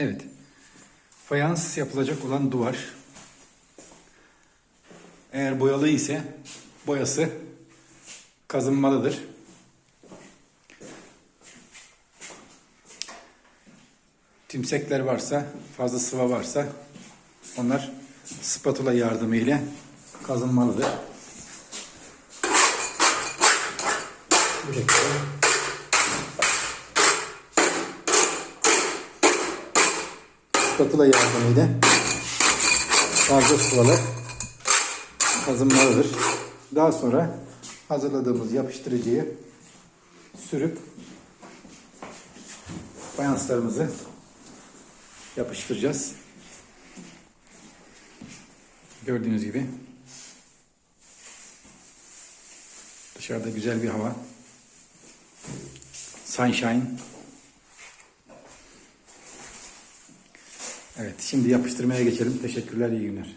Evet. Fayans yapılacak olan duvar. Eğer boyalı ise boyası kazınmalıdır. Tümsekler varsa, fazla sıva varsa onlar spatula yardımıyla kazınmalıdır. Bu şekilde. Spatula yardımıyla fazla sıvalar kazınmalıdır. Daha sonra hazırladığımız yapıştırıcıyı sürüp fayanslarımızı yapıştıracağız. Gördüğünüz gibi dışarıda güzel bir hava. Sunshine. Evet, şimdi yapıştırmaya geçelim. Teşekkürler, iyi günler.